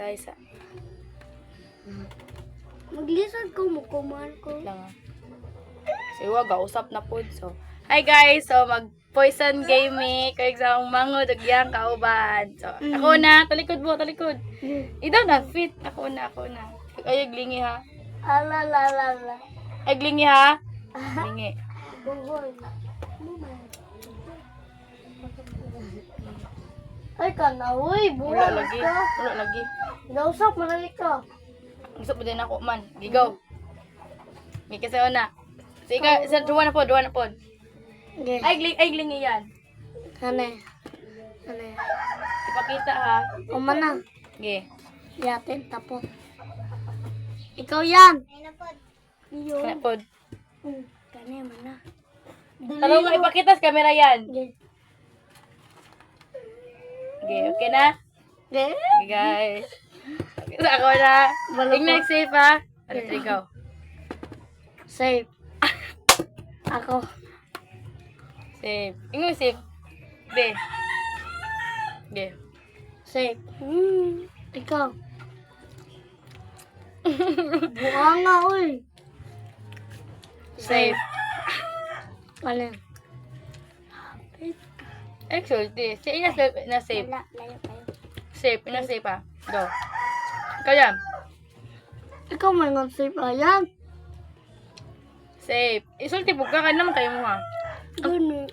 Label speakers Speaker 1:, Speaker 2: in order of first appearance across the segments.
Speaker 1: Isa, isa.
Speaker 2: Maglisod ko mo, kumahan ko.
Speaker 1: lang ah. So, iwa, gausap na po. So, hi guys! So, mag poison gaming. Kaya sa mango, dagyang kauban. So, ako na. Talikod mo, talikod. Ikaw na, fit. Ako na, ako na. Ay, aglingi ha.
Speaker 2: Ala la la la.
Speaker 1: Ay, aglingi ha. Lingi.
Speaker 2: Bugoy. Ay ka na, uy.
Speaker 1: Wala
Speaker 2: Buwan
Speaker 1: lagi.
Speaker 2: ka.
Speaker 1: Wala lagi.
Speaker 2: Gausap, manali ka.
Speaker 1: Gusto po din ako man. Gigaw. May kasi na. Sige, isa, duwa na po, duwa na po.
Speaker 2: Okay.
Speaker 1: Ay, gling, ay, glingi yan.
Speaker 2: Kane. Kane.
Speaker 1: Ipakita ha.
Speaker 2: Umana.
Speaker 1: Sige.
Speaker 2: Yatin, tapos. Ikaw yan. Iyo.
Speaker 1: Kaya po.
Speaker 2: Hmm, Kane, mana.
Speaker 1: Talo nga, ipakita sa camera yan.
Speaker 2: Okay.
Speaker 1: Okay, okay na?
Speaker 2: Okay.
Speaker 1: Guys. Ako na.
Speaker 2: Wala
Speaker 1: Tingnan safe ha. Ano sa ikaw?
Speaker 2: Safe. Ako.
Speaker 1: Safe. Tingnan safe. Be. Okay.
Speaker 2: Safe. Hmm. Ikaw. Buka nga, uy.
Speaker 1: Safe.
Speaker 2: Ano? yan?
Speaker 1: Actually, say ina safe, ina safe.
Speaker 2: Wala, layo tayo.
Speaker 1: Safe, ina safe ha. Go. Ikaw yan.
Speaker 2: Ikaw may nga safe. Ayan.
Speaker 1: Safe. Isulti po ka, naman kayo mo ha.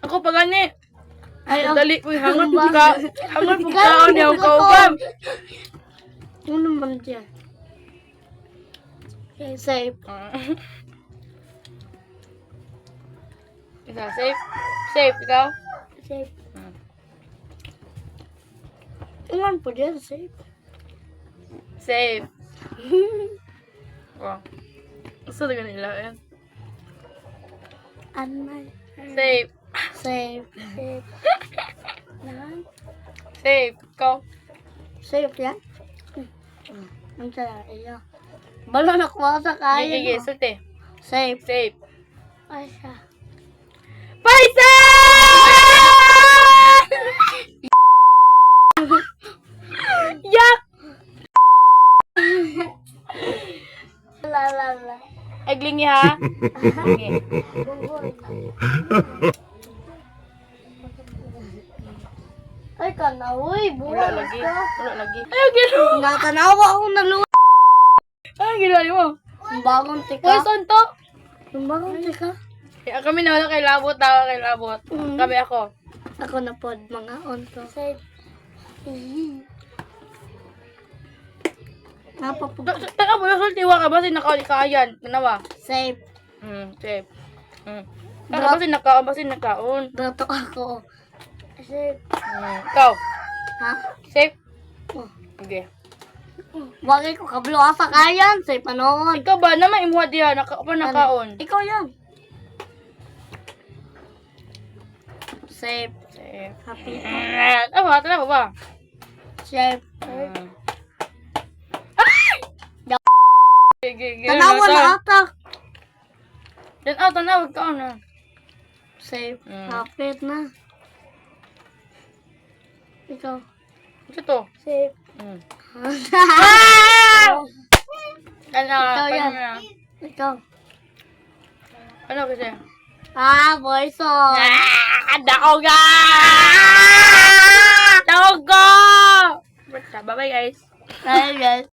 Speaker 1: Ako pa gani.
Speaker 2: Ay,
Speaker 1: dali ko, hangal po ka. Hangal po ka, hindi ako kaupam.
Speaker 2: Ano naman dyan? Okay, safe.
Speaker 1: Isa, safe. Safe, ikaw.
Speaker 2: Safe. Ilan po dyan, safe?
Speaker 1: Safe. Wow. Gusto na nila yan.
Speaker 2: na?
Speaker 1: Safe.
Speaker 2: Safe. Safe. Yan.
Speaker 1: Safe. Ikaw.
Speaker 2: Safe yan? Ang kaya, iya. Balo na kuha sa kaya
Speaker 1: Gigi,
Speaker 2: mo.
Speaker 1: sulti.
Speaker 2: Safe.
Speaker 1: Safe.
Speaker 2: Ay, siya.
Speaker 1: Aglingi ha? Okay.
Speaker 2: Ay, ka na, uy.
Speaker 1: Wala
Speaker 2: Buwan
Speaker 1: lagi. Wala lagi. Ay, ginawa.
Speaker 2: Nakanawa ako na luwa.
Speaker 1: Ay, ginawa mo.
Speaker 2: Ang bagong
Speaker 1: Uy,
Speaker 2: tika.
Speaker 1: son to.
Speaker 2: Ang bagong tika.
Speaker 1: Kaya kami na wala kay labot, tawa kay labot.
Speaker 2: Mm.
Speaker 1: Kami ako.
Speaker 2: Ako na pod mga onto. Safe. Napapag...
Speaker 1: Ta- Taka mo, sultiwa ka ba? Sinakauli ka ayan. Ganawa.
Speaker 2: Safe.
Speaker 1: Hmm, safe. Hmm. Taka ba sinakaon ba sinakaon?
Speaker 2: Dato ako. Safe.
Speaker 1: Hmm. Ikaw.
Speaker 2: Ha?
Speaker 1: Safe?
Speaker 2: Oh.
Speaker 1: Okay.
Speaker 2: Wagi ko kablo asa kayan. Safe panoon.
Speaker 1: Ikaw ba naman imuha diha naka pa nakaon?
Speaker 2: Ikaw yan. Safe.
Speaker 1: Safe.
Speaker 2: Happy.
Speaker 1: Tawa, tawa ba?
Speaker 2: Safe.
Speaker 1: Hmm.
Speaker 2: Tanawa na atak.
Speaker 1: Then out, tanawag ka na.
Speaker 2: Safe.
Speaker 1: Mm.
Speaker 2: Hapit na. Ikaw.
Speaker 1: Ito to.
Speaker 2: Safe.
Speaker 1: Hmm.
Speaker 2: Ah!
Speaker 1: Ano,
Speaker 2: Ikaw yan.
Speaker 1: ano,
Speaker 2: Ikaw.
Speaker 1: ano kasi?
Speaker 2: Ah, boy so.
Speaker 1: Ah, daog ka! Daog ko! Bye-bye guys.
Speaker 2: Ay, guys.